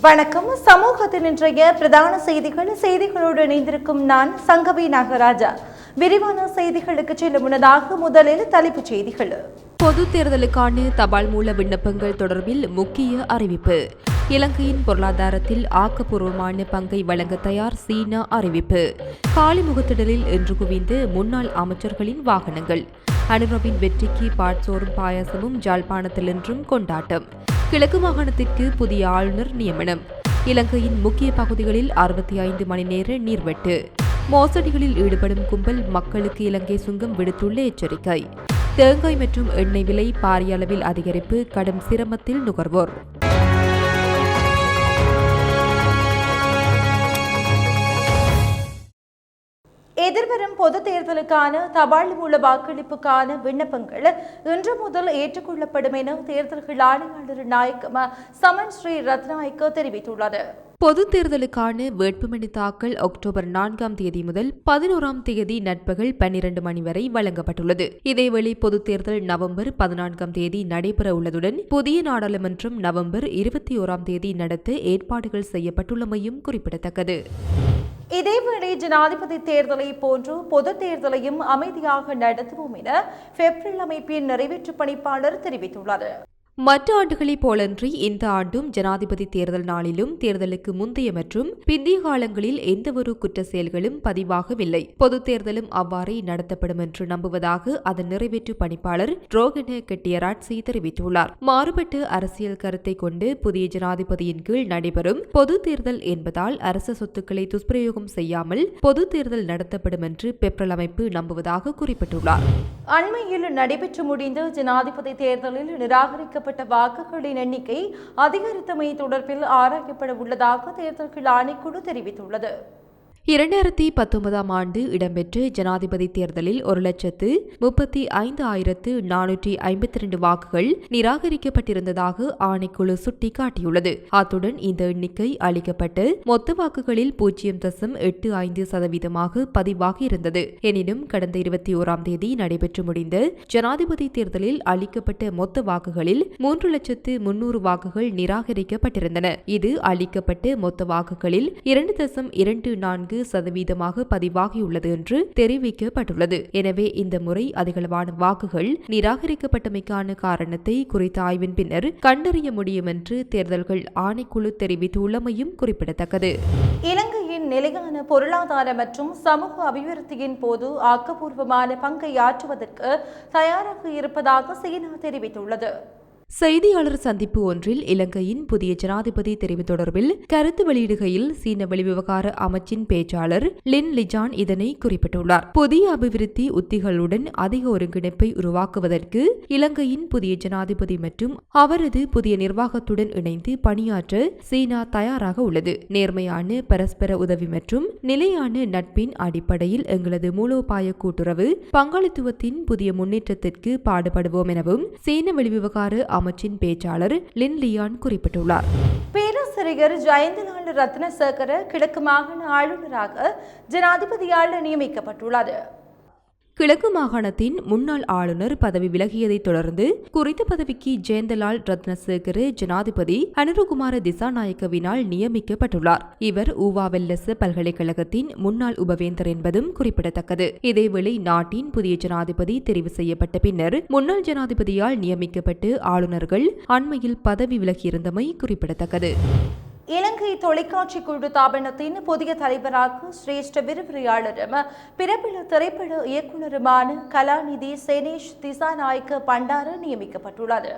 வணக்கம். சமூகத்தின் இன்றைய பிரதான செய்திகள் செய்திகளோடு இணைந்திருக்கும் நான் சங்கவி நாகராஜா. விரிவான செய்திகளுக்கு செல்ல முன்னதாக முதலில் தலைப்புச் செய்திகள். பொது தேர்தலுக்கான தபால் மூல விண்ணப்பங்கள் தொடர்பில் முக்கிய அறிவிப்பு. இலங்கையின் பொருளாதாரத்தில் ஆக்கப்பூர்வமான பங்கை வழங்க தயார் சீனா அறிவிப்பு. காலிமுகத்திடலில் இன்று குவிந்து முன்னாள் அமைச்சர்களின் வாகனங்கள். அனுரவின் வெற்றிக்கு பாட்சோறும் பாயாசமும் ஜாழ்ப்பாணத்திலின்றும் கொண்டாட்டம். கிழக்கு மாகாணத்திற்கு புதிய ஆளுநர் நியமனம். இலங்கையின் முக்கிய பகுதிகளில் அறுபத்தி ஐந்து மணி நேர நீர்வெட்டு. மோசடிகளில் ஈடுபடும் கும்பல் மக்களுக்கு இலங்கை சுங்கம் விடுத்துள்ள எச்சரிக்கை. தேங்காய் மற்றும் எண்ணெய் விலை பாரிய அளவில் அதிகரிப்பு கடும் சிரமத்தில் நுகர்வோர். எதிர்வரும் பொது தேர்தலுக்கான தபால் மூல வாக்களிப்புக்கான விண்ணப்பங்கள் இன்று முதல் ஏற்றுக்கொள்ளப்படும் என தேர்தல்கள் ஆணையாளர் நாயக்கம் சமன் ஸ்ரீ ரத்நாயக்க தெரிவித்துள்ளது. பொது தேர்தலுக்கான வேட்புமனு தாக்கல் அக்டோபர் நான்காம் தேதி முதல் பதினோராம் தேதி நட்பகல் பன்னிரண்டு மணி வரை வழங்கப்பட்டுள்ளது. இதேவேளை பொது தேர்தல் நவம்பர் பதினான்காம் தேதி நடைபெற உள்ளதுடன் புதிய நாடாளுமன்றம் நவம்பர் இருபத்தி ஓராம் தேதி நடத்த ஏற்பாடுகள் செய்யப்பட்டுள்ளமையும் குறிப்பிடத்தக்கது. இதேவேளை ஜனாதிபதி தேர்தலை போன்று பொது தேர்தலையும் அமைதியாக நடத்துவோம் என பெப்ரில் அமைப்பின் நிறைவேற்று பணிப்பாளர் தெரிவித்துள்ளார். மற்ற ஆண்டுகளைப் போலன்றி இந்த ஆண்டும் ஜனாதிபதி தேர்தல் நாளிலும் தேர்தலுக்கு முந்தைய மற்றும் பிந்திய காலங்களில் எந்தவொரு குற்ற செயல்களும் பதிவாகவில்லை. பொது தேர்தலும் அவ்வாறே நடத்தப்படும் என்று நம்புவதாக அதன் நிறைவேற்று பணிப்பாளர் ரோகன கெட்டியராட்சி தெரிவித்துள்ளார். மாறுபட்ட அரசியல் கருத்தை கொண்டு புதிய ஜனாதிபதியின் கீழ் நடைபெறும் பொது தேர்தல் என்பதால் அரச சொத்துக்களை துஷ்பிரயோகம் செய்யாமல் பொது தேர்தல் நடத்தப்படும் என்று பெப்ரல் அமைப்பு நம்புவதாக குறிப்பிட்டுள்ளார். அண்மையில் நடைபெற்று முடிந்த ஜனாதிபதி தேர்தலில் நிராகரிக்க நிராகரிக்கப்பட்ட வாக்குகளின் எண்ணிக்கை அதிகரித்தமை தொடர்பில் ஆராயப்பட உள்ளதாக தேர்தல்கள் ஆணைக்குழு தெரிவித்துள்ளது. இரண்டாயிரத்தி பத்தொன்பதாம் ஆண்டு இடம்பெற்ற ஜனாதிபதி தேர்தலில் ஒரு லட்சத்து முப்பத்தி ஐந்து ஆயிரத்து நானூற்றி ஐம்பத்தி இரண்டு வாக்குகள் நிராகரிக்கப்பட்டிருந்ததாக ஆணைக்குழு சுட்டிக்காட்டியுள்ளது. அத்துடன் இந்த எண்ணிக்கை அளிக்கப்பட்டு மொத்த வாக்குகளில் பூஜ்ஜியம் தசம் எட்டு ஐந்து சதவீதமாக பதிவாகியிருந்தது. எனினும் கடந்த இருபத்தி ஓராம் தேதி நடைபெற்று முடிந்த ஜனாதிபதி தேர்தலில் அளிக்கப்பட்ட மொத்த வாக்குகளில் மூன்று லட்சத்து முன்னூறு வாக்குகள் நிராகரிக்கப்பட்டிருந்தன. இது அளிக்கப்பட்ட மொத்த வாக்குகளில் இரண்டு தசம் இரண்டு நான்கு சதவீதமாக பதிவாகியுள்ளது என்று தெரிவிக்கப்பட்டுள்ளது. எனவே இந்த முறை அதிகளவான வாக்குகள் நிராகரிக்கப்பட்டமைக்கான காரணத்தை குறித்த ஆய்வின் பின்னர் கண்டறிய முடியும் என்று தேர்தல்கள் ஆணைக்குழு தெரிவித்துள்ளமையும் குறிப்பிடத்தக்கது. இலங்கையின் நிலையான பொருளாதார மற்றும் சமூக அபிவிருத்தியின் போது ஆக்கப்பூர்வமான பங்கை ஆற்றுவதற்கு தயாராக இருப்பதாக சீனா தெரிவித்துள்ளது. செய்தியாளர் சந்திப்பு ஒன்றில் இலங்கையின் புதிய ஜனாதிபதி தெரிவு தொடர்பில் கருத்து வெளியிடுகையில் சீன வெளிவிவகார அமைச்சின் பேச்சாளர் லின் லிஜான் இதனை குறிப்பிட்டுள்ளார். புதிய அபிவிருத்தி உத்திகளுடன் அதிக ஒருங்கிணைப்பை உருவாக்குவதற்கு இலங்கையின் புதிய ஜனாதிபதி மற்றும் அவரது புதிய நிர்வாகத்துடன் இணைந்து பணியாற்ற சீனா தயாராக உள்ளது. நேர்மையான பரஸ்பர உதவி மற்றும் நிலையான நட்பின் அடிப்படையில் எங்களது மூலோபாய கூட்டுறவு பங்காளித்துவத்தின் புதிய முன்னேற்றத்திற்கு பாடுபடுவோம் எனவும் சீன வெளிவிவகார அமைச்சின் பேச்சாளர் லின் லியான் குறிப்பிட்டுள்ளார். பேராசிரியர் ஜெயந்தலால் ரத்னசேகர கிழக்கு மாகாண ஆளுநராக ஜனாதிபதியால் நியமிக்கப்பட்டுள்ளார் கிழக்கு மாகாணத்தின் முன்னாள் ஆளுநர் பதவி விலகியதைத் தொடர்ந்து குறித்த பதவிக்கு ஜெயந்தலால் ரத்னசேகர ஜனாதிபதி அனுருகுமார திசாநாயக்கவினால் நியமிக்கப்பட்டுள்ளார். இவர் ஊவா பல்கலைக்கழகத்தின் முன்னாள் உபவேந்தர் என்பதும் குறிப்பிடத்தக்கது. இதேவேளை நாட்டின் புதிய ஜனாதிபதி தெரிவு செய்யப்பட்ட பின்னர் முன்னாள் ஜனாதிபதியால் நியமிக்கப்பட்டு ஆளுநர்கள் அண்மையில் பதவி விலகியிருந்தமை குறிப்பிடத்தக்கது. இலங்கை தொலைக்காட்சி குழு தாபனத்தின் புதிய தலைவராக சிரேஷ்ட விரிவுரையாளரும் பிரபல திரைப்பட இயக்குநருமான கலாநிதி செனேஷ் திசாநாயக்க பண்டார நியமிக்கப்பட்டுள்ளார்.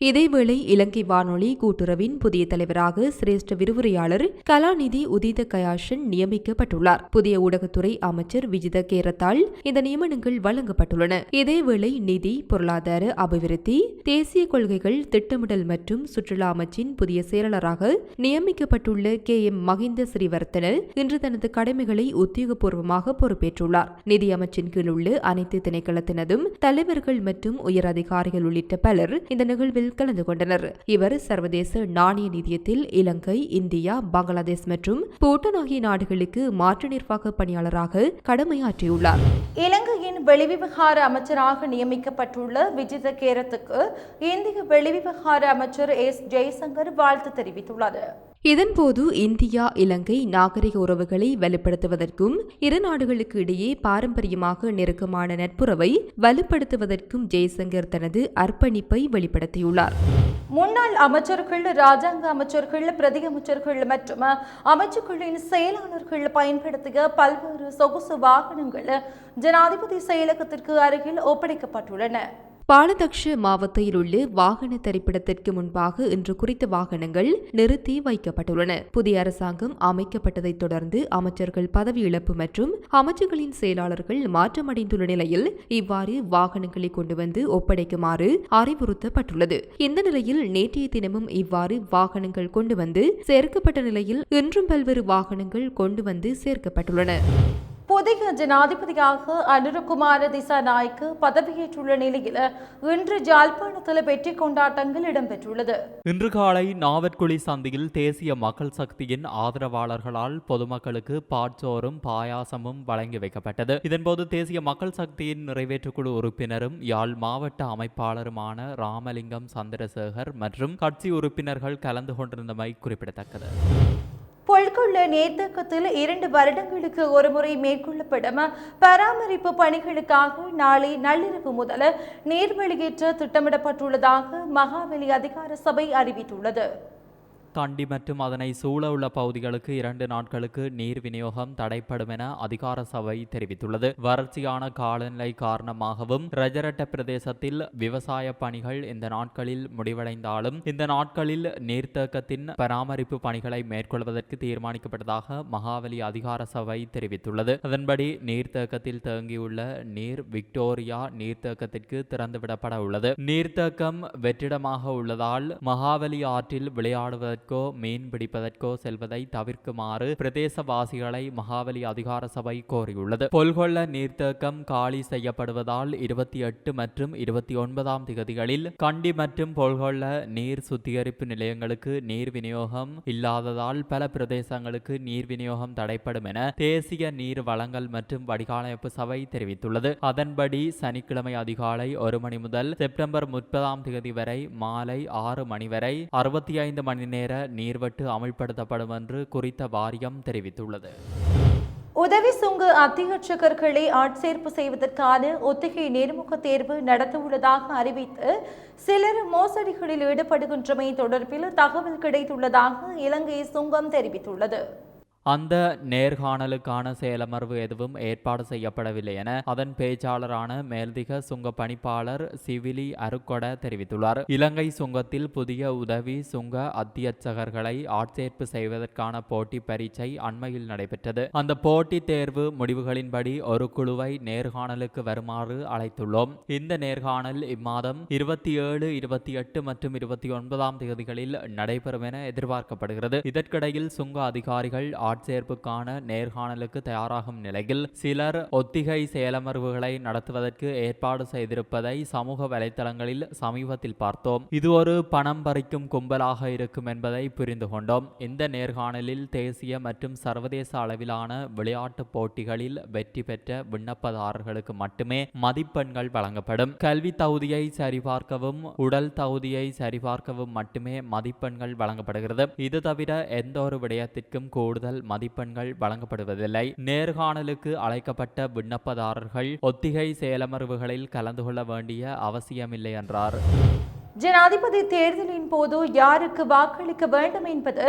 இதேவேளை இலங்கை வானொலி கூட்டுறவின் புதிய தலைவராக சிரேஷ்ட விரிவுரையாளர் கலாநிதி உதித கயாஷன் நியமிக்கப்பட்டுள்ளார். புதிய ஊடகத்துறை அமைச்சர் விஜித கேரத்தால் இந்த நியமனங்கள் வழங்கப்பட்டுள்ளன. இதேவேளை நிதி பொருளாதார அபிவிருத்தி தேசிய கொள்கைகள் திட்டமிடல் மற்றும் சுற்றுலா அமைச்சின் புதிய செயலாளராக நியமிக்கப்பட்டுள்ள கே. எம். மகிந்த ஸ்ரீவர்த்தன இன்று தனது கடமைகளை உத்தியோகபூர்வமாக பொறுப்பேற்றுள்ளார். நிதி அமைச்சின் கீழ் உள்ள அனைத்து திணைக்களத்தினதும் தலைவர்கள் மற்றும் உயர் அதிகாரிகள் உள்ளிட்ட பலர் இந்த நிகழ்வில் கலந்து கொண்டனர். இவர் சர்வதேச நாணய நிதியத்தில் இலங்கை இந்தியா பங்களாதேஷ் மற்றும் பூட்டான் ஆகிய நாடுகளுக்கு மாற்று நிர்வாக பணியாளராக கடமையாற்றியுள்ளார். இலங்கையின் வெளிவிவகார அமைச்சராக நியமிக்கப்பட்டுள்ள விஜித கேரத்துக்கு இந்திய வெளிவிவகார அமைச்சர் எஸ். ஜெய்சங்கர் வாழ்த்து தெரிவித்துள்ளார் இதன்போது இந்தியா இலங்கை நாகரிக உறவுகளை வலுப்படுத்துவதற்கும் இரு நாடுகளுக்கு இடையே பாரம்பரியமாக நெருக்கமான நட்புறவை வலுப்படுத்துவதற்கும் ஜெய்சங்கர் தனது அர்ப்பணிப்பை வெளிப்படுத்தியுள்ளார். முன்னாள் அமைச்சர்கள் ராஜாங்க அமைச்சர்கள் பிரதி அமைச்சர்கள் மற்றும் அமைச்சுக்களின் செயலாளர்கள் பயன்படுத்திய பல்வேறு சொகுசு வாகனங்கள் ஜனாதிபதி செயலகத்திற்கு அருகில் ஒப்படைக்கப்பட்டுள்ளன. பாலதக்ஷ மாவட்டத்தில் உள்ள வாகன திரைப்படத்திற்கு முன்பாக இன்று குறித்த வாகனங்கள் நிறுத்தி வைக்கப்பட்டுள்ளன. புதிய அரசாங்கம் அமைக்கப்பட்டதைத் தொடர்ந்து அமைச்சர்கள் பதவி இழப்பு மற்றும் அமைச்சர்களின் செயலாளர்கள் மாற்றமடைந்துள்ள நிலையில் இவ்வாறு வாகனங்களை கொண்டு வந்து ஒப்படைக்குமாறு அறிவுறுத்தப்பட்டுள்ளது. இந்த நிலையில் நேற்றைய தினமும் இவ்வாறு வாகனங்கள் கொண்டு வந்து சேர்க்கப்பட்ட நிலையில் இன்றும் பல்வேறு வாகனங்கள் கொண்டு வந்து சேர்க்கப்பட்டுள்ளன. புதிய ஜனாதிபதியாக அனுரகுமார திசாநாயக்கு பதவியேற்றுள்ள நிலையில் இன்று ஜாழ்ப்பாணத்தில் வெற்றி கொண்டாட்டங்கள் இடம்பெற்றுள்ளது. இன்று காலை நாவற்குழி சந்தையில் தேசிய மக்கள் சக்தியின் ஆதரவாளர்களால் பொதுமக்களுக்கு பாட்சோறும் பாயாசமும் வழங்கி வைக்கப்பட்டது. இதன்போது தேசிய மக்கள் சக்தியின் நிறைவேற்றுக்குழு உறுப்பினரும் யாழ் மாவட்ட அமைப்பாளருமான ராமலிங்கம் சந்திரசேகர் மற்றும் கட்சி உறுப்பினர்கள் கலந்து கொண்டிருந்தமை குறிப்பிடத்தக்கது. பொல்கொள்ள நீர்த்தேக்கத்தில் இரண்டு வருடங்களுக்கு ஒருமுறை மேற்கொள்ளப்படும் பராமரிப்பு பணிகளுக்காக நாளை நள்ளிரவு முதல் நீர்வெளியேற்ற திட்டமிடப்பட்டுள்ளதாக மகாவெளி அதிகார சபை அறிவித்துள்ளது. தாண்டி மற்றும் அதனை சூழ உள்ள பகுதிகளுக்கு இரண்டு நாட்களுக்கு நீர் விநியோகம் தடைப்படும் என அதிகார சபை தெரிவித்துள்ளது. வறட்சியான காலநிலை காரணமாகவும் ரஜரட்ட பிரதேசத்தில் விவசாய பணிகள் இந்த நாட்களில் முடிவடைந்தாலும் இந்த நாட்களில் நீர்த்தேக்கத்தின் பராமரிப்பு பணிகளை மேற்கொள்வதற்கு தீர்மானிக்கப்பட்டதாக மகாவலி அதிகார சபை தெரிவித்துள்ளது. அதன்படி நீர்த்தேக்கத்தில் தேங்கியுள்ள நீர் விக்டோரியா நீர்த்தேக்கத்திற்கு திறந்துவிடப்பட உள்ளது. நீர்த்தேக்கம் வெற்றிடமாக உள்ளதால் மகாவலி ஆற்றில் விளையாடுவதற்கு பிடிப்பதற்கோ மீன் பிடிப்பதற்கோ செல்வதை தவிர்க்குமாறு பிரதேசவாசிகளை மகாவலி அதிகார சபை கோரியுள்ளது. பொல்கொள்ள நீர்த்தேக்கம் காலி செய்யப்படுவதால் இருபத்தி எட்டு மற்றும் இருபத்தி ஒன்பதாம் திகதிகளில் கண்டி மற்றும் பொல்கொள்ள நீர் சுத்திகரிப்பு நிலையங்களுக்கு நீர் விநியோகம் இல்லாததால் பல பிரதேசங்களுக்கு நீர் விநியோகம் தடைப்படும் என தேசிய நீர் வளங்கள் மற்றும் வடிகாலமைப்பு சபை தெரிவித்துள்ளது. அதன்படி சனிக்கிழமை அதிகாலை ஒரு மணி முதல் செப்டம்பர் முப்பதாம் தேதி வரை மாலை ஆறு மணி வரை அறுபத்தி ஐந்து மணி நேர நீர்வட்டு அமல்படுத்தப்படும் என்று குறித்த வாரியம் தெரிவித்துள்ளது. உதவி சுங்க அத்தியட்சகர்களை ஆட்சேர்ப்பு செய்வதற்கான ஒத்திகை நேர்முக தேர்வு நடத்தவுள்ளதாக அறிவித்து சிலர் மோசடிகளில் ஈடுபடுகின்றமை தொடர்பில் தகவல் கிடைத்துள்ளதாக இலங்கை சுங்கம் தெரிவித்துள்ளது. அந்த நேர்காணலுக்கான செயலமர்வு எதுவும் ஏற்பாடு செய்யப்படவில்லை என அதன் பேச்சாளரான மேல்திக சுங்க பணிப்பாளர் சிவிலி அருக்கொட தெரிவித்துள்ளார். இலங்கை சுங்கத்தில் புதிய உதவி சுங்க அத்தியட்சகர்களை ஆட்சேர்ப்பு செய்வதற்கான போட்டி பரீட்சை அண்மையில் நடைபெற்றது. அந்த போட்டி தேர்வு முடிவுகளின்படி ஒரு குழுவை நேர்காணலுக்கு வருமாறு அழைத்துள்ளோம். இந்த நேர்காணல் இம்மாதம் இருபத்தி ஏழு இருபத்தி எட்டு மற்றும் இருபத்தி ஒன்பதாம் தேதிகளில் நடைபெறும் என எதிர்பார்க்கப்படுகிறது. இதற்கிடையில் சுங்க அதிகாரிகள் ஆட்சேர்ப்புக்கான நேர்காணலுக்கு தயாராகும் நிலையில் சிலர் ஒத்திகை செயலமர்வுகளை நடத்துவதற்கு ஏற்பாடு செய்திருப்பதை சமூக வலைதளங்களில் சமீபத்தில் பார்த்தோம். இது ஒரு பணம் பறிக்கும் கும்பலாக இருக்கும் என்பதை புரிந்து கொண்டோம். இந்த நேர்காணலில் தேசிய மற்றும் சர்வதேச அளவிலான விளையாட்டுப் போட்டிகளில் வெற்றி பெற்ற விண்ணப்பதாரர்களுக்கு மட்டுமே மதிப்பெண்கள் வழங்கப்படும். கல்வி தகுதியை சரிபார்க்கவும் உடல் தகுதியை சரிபார்க்கவும் மட்டுமே மதிப்பெண்கள் வழங்கப்படுகிறது. இது தவிர எந்த ஒரு விடயத்திற்கும் கூடுதல் மதிப்பெண்கள் வழங்கப்படுவதில்லை. நேர்காணலுக்கு அழைக்கப்பட்ட விண்ணப்பதாரர்கள் ஒத்திகை செயலமர்வுகளில் கலந்து கொள்ள வேண்டிய அவசியமில்லை என்றார். ஜனாதிபதி தேர்தலின் போது யாருக்கு வாக்களிக்க வேண்டும் என்பது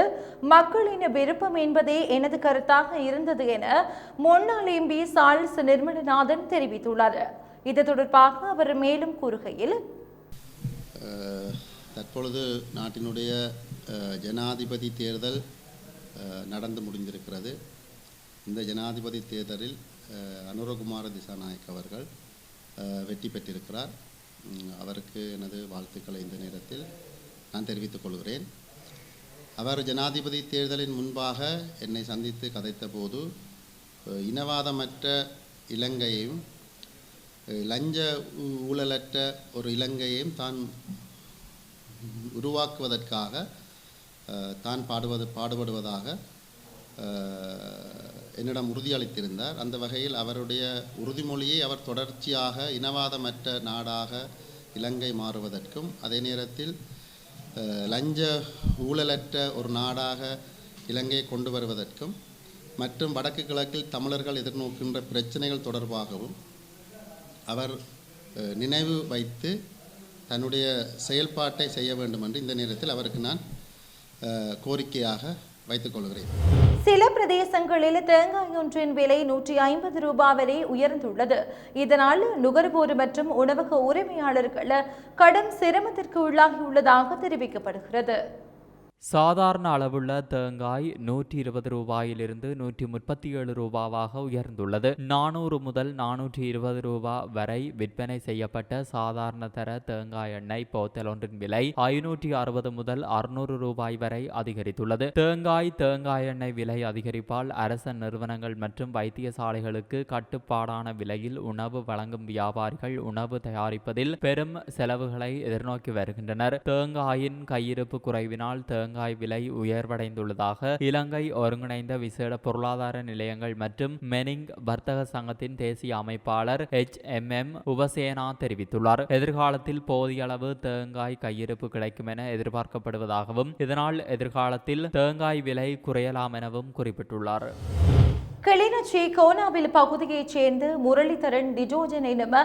மக்களின் விருப்பம் என்பதே எனது கருத்தாக இருந்தது என முன்னாள் எம்பி சார்ல்ஸ் நிர்மலநாதன் தெரிவித்துள்ளார். இது தொடர்பாக அவர் மேலும் கூறுகையில் தற்பொழுது நாட்டினுடைய ஜனாதிபதி தேர்தல் நடந்து முடிந்திருக்கிறது. இந்த ஜனாதிபதி தேர்தலில் அனுரகுமார திசாநாயக் அவர்கள் வெற்றி பெற்றிருக்கிறார். அவருக்கு எனது வாழ்த்துக்களை இந்த நேரத்தில் நான் தெரிவித்துக் கொள்கிறேன். அவர் ஜனாதிபதி தேர்தலின் முன்பாக என்னை சந்தித்து கதைத்த போது இனவாதமற்ற இலங்கையையும் லஞ்ச ஊ- ஊழலற்ற ஒரு இலங்கையையும் தான் உருவாக்குவதற்காக தான் பாடுவது பாடுபடுவதாக என்னிடம் உறுதியளித்திருந்தார். அந்த வகையில் அவருடைய உறுதிமொழியை அவர் தொடர்ச்சியாக இனவாதமற்ற நாடாக இலங்கை மாறுவதற்கும் அதே நேரத்தில் லஞ்ச ஊழலற்ற ஒரு நாடாக இலங்கையை கொண்டு வருவதற்கும் மற்றும் வடக்கு கிழக்கில் தமிழர்கள் எதிர்நோக்கின்ற பிரச்சனைகள் தொடர்பாகவும் அவர் நினைவு வைத்து தன்னுடைய செயல்பாட்டை செய்ய வேண்டும் என்று இந்த நேரத்தில் அவருக்கு நான் கோரிக்கையாக வைத்துக்கொள்கிறேன் சில பிரதேசங்களில் தேங்காய் ஒன்றின் விலை நூற்றி ஐம்பது ரூபாய் வரை உயர்ந்துள்ளது. இதனால் நுகர்வோர் மற்றும் உணவக உரிமையாளர்கள் கடும் சிரமத்திற்கு உள்ளாகியுள்ளதாக தெரிவிக்கப்படுகிறது. சாதாரண அளவுள்ள தேங்காய் நூற்றி இருபது ரூபாயிலிருந்து நூற்றி முப்பத்தி ஏழு ரூபாவாக உயர்ந்துள்ளது. நானூறு முதல் நானூற்றி இருபது ரூபா வரை விற்பனை செய்யப்பட்ட சாதாரண தர தேங்காய் எண்ணெய் போத்தல் ஒன்றின் விலை ஐநூற்றி அறுபது முதல் அறுநூறு ரூபாய் வரை அதிகரித்துள்ளது. தேங்காய் தேங்காய் எண்ணெய் விலை அதிகரிப்பால் அரச நிறுவனங்கள் மற்றும் வைத்தியசாலைகளுக்கு கட்டுப்பாடான விலையில் உணவு வழங்கும் வியாபாரிகள் உணவு தயாரிப்பதில் பெரும் செலவுகளை எதிர்நோக்கி வருகின்றனர். தேங்காயின் கையிருப்பு குறைவினால் தேங்காய் விலை உயர்வடைந்துள்ளதாக இலங்கை ஒருங்கிணைந்த விசேட பொருளாதார நிலையங்கள் மற்றும் மெனிங் வர்த்தக சங்கத்தின் தேசிய அமைப்பாளர் எச் எம் எம் உபசேனா தெரிவித்துள்ளார். எதிர்காலத்தில் போதிய அளவு தேங்காய் கையிருப்பு கிடைக்கும் என எதிர்பார்க்கப்படுவதாகவும் இதனால் எதிர்காலத்தில் தேங்காய் விலை குறையலாம் எனவும் குறிப்பிட்டுள்ளார். கிளிநொச்சி கோனாவில் பகுதியைச் சேர்ந்த முரளிதரன் டிஜோஜன் எனும்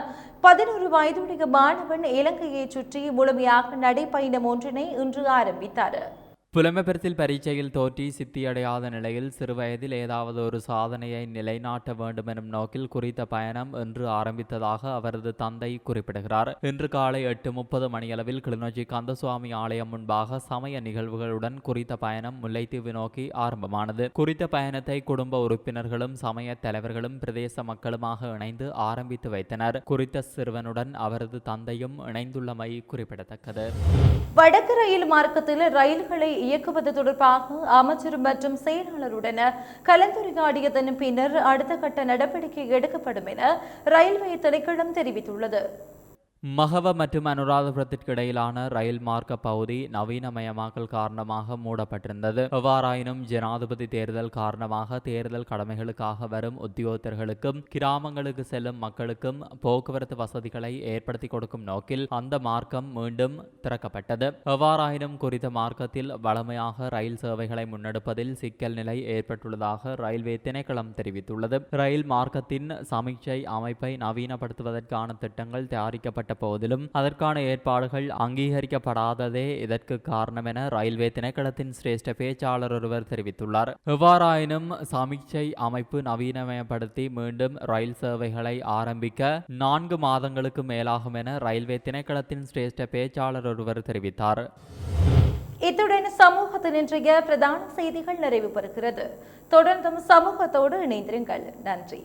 பதினோரு வயதுடைய மாணவன் இலங்கையை சுற்றி முழுமையாக நடைப்பயணம் ஒன்றினை இன்று ஆரம்பித்தார். புலமைப்பரிசில் பரீட்சையில் தோற்றி சித்தியடையாத நிலையில் சிறுவயதில் ஏதாவது ஒரு சாதனையை நிலைநாட்ட வேண்டும் எனும் நோக்கில் குறித்த பயணம் இன்று ஆரம்பித்ததாக அவரது தந்தை குறிப்பிடுகிறார். இன்று காலை எட்டு முப்பது மணியளவில் கிளிநொச்சி கந்தசுவாமி ஆலயம் முன்பாக சமய நிகழ்வுகளுடன் குறித்த பயணம் முல்லைத்தீவு நோக்கி ஆரம்பமானது. குறித்த பயணத்தை குடும்ப உறுப்பினர்களும் சமய தலைவர்களும் பிரதேச மக்களுமாக இணைந்து ஆரம்பித்து வைத்தனர். குறித்த சிறுவனுடன் அவரது தந்தையும் இணைந்துள்ளமை குறிப்பிடத்தக்கது. வடக்கு ரயில் மார்க்கத்தில் ரயில்களை இயக்குவது தொடர்பாக அமைச்சர் மற்றும் செயலாளருடன் கலந்துரையாடியதன் பின்னர் அடுத்த கட்ட நடவடிக்கை எடுக்கப்படும் என ரயில்வே திணைக்களம் தெரிவித்துள்ளது. மகவ மற்றும் அனுராதபுரத்திற்கு இடையிலான ரயில் மார்க்க பகுதி நவீனமயமாக்கல் காரணமாக மூடப்பட்டிருந்தது. எவ்வாறாயினும் ஜனாதிபதி தேர்தல் காரணமாக தேர்தல் கடமைகளுக்காக வரும் உத்தியோகத்தர்களுக்கும் கிராமங்களுக்கு செல்லும் மக்களுக்கும் போக்குவரத்து வசதிகளை ஏற்படுத்தி கொடுக்கும் நோக்கில் அந்த மார்க்கம் மீண்டும் திறக்கப்பட்டது. எவ்வாறாயினும் குறித்த மார்க்கத்தில் வளமையாக ரயில் சேவைகளை முன்னெடுப்பதில் சிக்கல் நிலை ஏற்பட்டுள்ளதாக ரயில்வே திணைக்களம் தெரிவித்துள்ளது. ரயில் மார்க்கத்தின் சமீட்சை அமைப்பை நவீனப்படுத்துவதற்கான திட்டங்கள் தயாரிக்கப்பட்ட போதிலும் அதற்கான ஏற்பாடுகள் அங்கீகரிக்கப்படாததே இதற்கு காரணம் என ரயில்வே திணைக்களத்தின் சிரேஷ்ட பேச்சாளர் ஒருவர் தெரிவித்துள்ளார். எவ்வாறாயினும் சமீட்சை அமைப்பு நவீனமயப்படுத்தி மீண்டும் ரயில் சேவைகளை ஆரம்பிக்க நான்கு மாதங்களுக்கு மேலாகும் என ரயில்வே திணைக்களத்தின் சிரேஷ்ட பேச்சாளர் ஒருவர் தெரிவித்தார். இத்துடன் சமூகத்தின் இன்றைய பிரதான செய்திகள் நிறைவு பெறுகிறது தொடர்ந்தும் சமூகத்தோடு இணைந்திருங்கள். நன்றி.